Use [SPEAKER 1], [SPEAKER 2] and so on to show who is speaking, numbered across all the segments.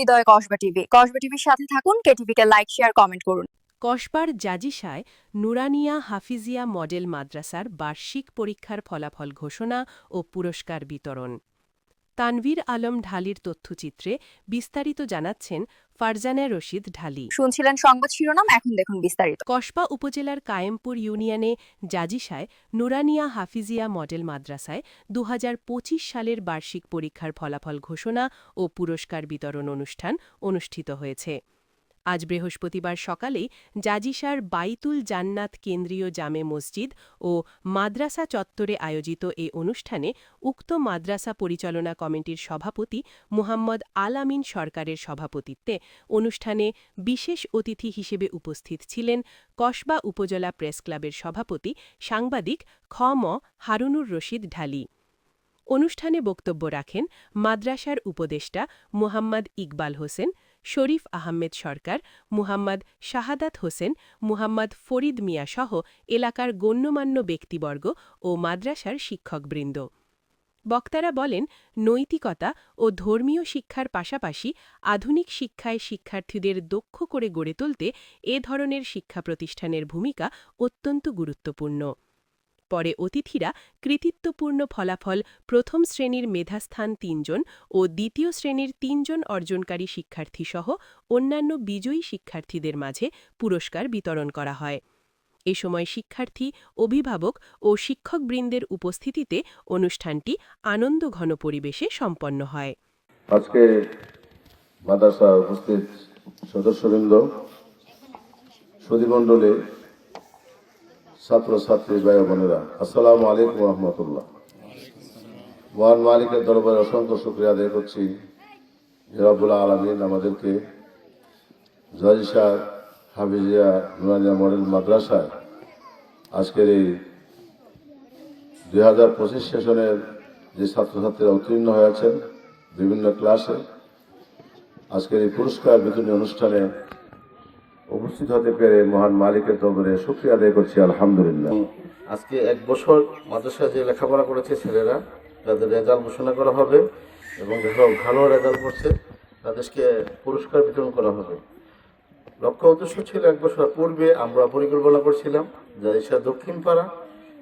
[SPEAKER 1] হৃদয় Kasba TV Kasba টিভির সাথে থাকুন কেটিভিকে লাইক শেয়ার কমেন্ট করুন
[SPEAKER 2] কসবার জাজিসায় নুরানিয়া হাফিজিয়া মডেল মাদ্রাসার বার্ষিক পরীক্ষার ফলাফল ঘোষণা ও পুরস্কার বিতরণ তানভীর আলম ঢালির তথ্যচিত্রে বিস্তারিত জানাচ্ছেন ফারজানা রশিদ ঢালি
[SPEAKER 1] শুনছিলেন সংবাদ শিরোনাম এখন দেখুন বিস্তারিত
[SPEAKER 2] কসবা উপজেলার কায়েমপুর ইউনিয়নে জাজিসায় নুরানিয়া হাফিজিয়া মডেল মাদ্রাসায় দু সালের বার্ষিক পরীক্ষার ফলাফল ঘোষণা ও পুরস্কার বিতরণ অনুষ্ঠান অনুষ্ঠিত হয়েছে আজ বৃহস্পতিবার সকালে জাজিসার বাইতুল জান্নাত কেন্দ্রীয় জামে মসজিদ ও মাদ্রাসা চত্বরে আয়োজিত এ অনুষ্ঠানে উক্ত মাদ্রাসা পরিচালনা কমিটির সভাপতি মুহাম্মদ আলামিন সরকারের সভাপতিত্বে অনুষ্ঠানে বিশেষ অতিথি হিসেবে উপস্থিত ছিলেন কসবা উপজেলা প্রেস ক্লাবের সভাপতি সাংবাদিক খ ম হারুনুর রশিদ ঢালি অনুষ্ঠানে বক্তব্য রাখেন মাদ্রাসার উপদেষ্টা মুহাম্মদ ইকবাল হোসেন শরীফ আহমেদ সরকার মুহাম্মদ শাহাদাত হোসেন মুহাম্মদ ফরিদ মিয়া সহ এলাকার গণ্যমান্য ব্যক্তিবর্গ ও মাদ্রাসার শিক্ষকবৃন্দ বক্তারা বলেন নৈতিকতা ও ধর্মীয় শিক্ষার পাশাপাশি আধুনিক শিক্ষায় শিক্ষার্থীদের দক্ষ করে গড়ে তুলতে এ ধরনের শিক্ষা প্রতিষ্ঠানের ভূমিকা অত্যন্ত গুরুত্বপূর্ণ পরে অতিথিরা কৃতিত্বপূর্ণ ফলাফল প্রথম শ্রেণীর মেধাস্থান তিনজন ও দ্বিতীয় শ্রেণীর তিনজন অর্জনকারী শিক্ষার্থীসহ অন্যান্য বিজয়ী শিক্ষার্থীদের মাঝে পুরস্কার বিতরণ করা হয় এ সময় শিক্ষার্থী অভিভাবক ও শিক্ষকবৃন্দের উপস্থিতিতে অনুষ্ঠানটি আনন্দ ঘন পরিবেশে সম্পন্ন হয়
[SPEAKER 3] আজকে মাদ্রাসা উপস্থিত সদস্যবৃন্দ সুধীমণ্ডলে ছাত্রছাত্রী ভাই বোনেরা আসসালামু আলাইকুম রহমতুল্লাহ মহান মালিকের দরবারে অসংখ্য শুক্রিয়া আদায় করছি হিরাবুল আলমিন আমাদেরকে জয়সা হাফিজিয়া নুরানিয়া মডেল মাদ্রাসায় আজকের এই দুই হাজার পঁচিশ সেশনের যে ছাত্রছাত্রীরা উত্তীর্ণ হয়েছেন বিভিন্ন ক্লাসে আজকের এই পুরস্কার বিতরণী অনুষ্ঠানে উপস্থিত হতে পেরে মহান মালিকের দরবারে শুক্রিয়া আদায় করছি আলহামদুলিল্লাহ
[SPEAKER 4] আজকে এক বছর মাদ্রাসায় যে লেখাপড়া করেছে ছেলেরা তাদের রেজাল্ট ঘোষণা করা হবে এবং যারা ভালো রেজাল্ট করছে তাদেরকে পুরস্কার বিতরণ করা হবে লক্ষ্য উদ্দেশ্য ছিল এক বছর পূর্বে আমরা পরিকল্পনা করছিলাম জাদিসা দক্ষিণ পাড়া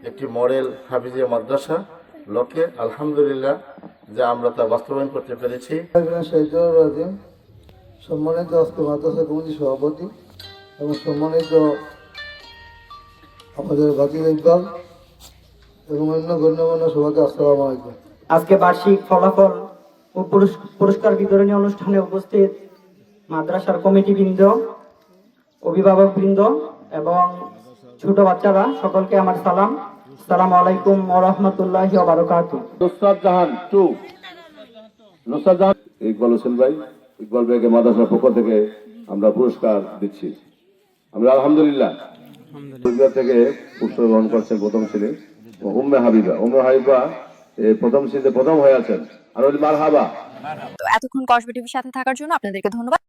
[SPEAKER 4] একটি মডেল হাফিজে মাদ্রাসা লক্ষ্যে আলহামদুলিল্লাহ যা আমরা তা বাস্তবায়ন করতে পেরেছি
[SPEAKER 5] সম্মানিত আজকে মাদ্রাসা কমিটির সভাপতি এবং সম্মানিত আমাদের বাকি ইকবাল এবং অন্য গণ্যমান্য সভাকে আসসালাম আলাইকুম
[SPEAKER 6] আজকে বার্ষিক ফলাফল ও পুরস্কার বিতরণী অনুষ্ঠানে উপস্থিত মাদ্রাসার কমিটি বৃন্দ অভিভাবক বৃন্দ এবং ছোট বাচ্চারা সকলকে আমার সালাম সালাম আলাইকুম রহমতুল্লাহ বারকাত
[SPEAKER 3] নুসরাত জাহান টু নুসরাত জাহান ইকবাল হোসেন ভাই ইকবাল বেগে মাদ্রাসার পক্ষ থেকে আমরা পুরস্কার দিচ্ছি আমরা আলহামদুলিল্লাহ থেকে পুরস্কার গ্রহণ করছেন প্রথম শ্রেণী উম্মে হাবিবা উম্মে হাবিবা প্রথম শ্রেণীতে প্রথম হয়ে আছেন আর ওই মার হাবা এতক্ষণ কসবে টিভির সাথে থাকার জন্য আপনাদেরকে ধন্যবাদ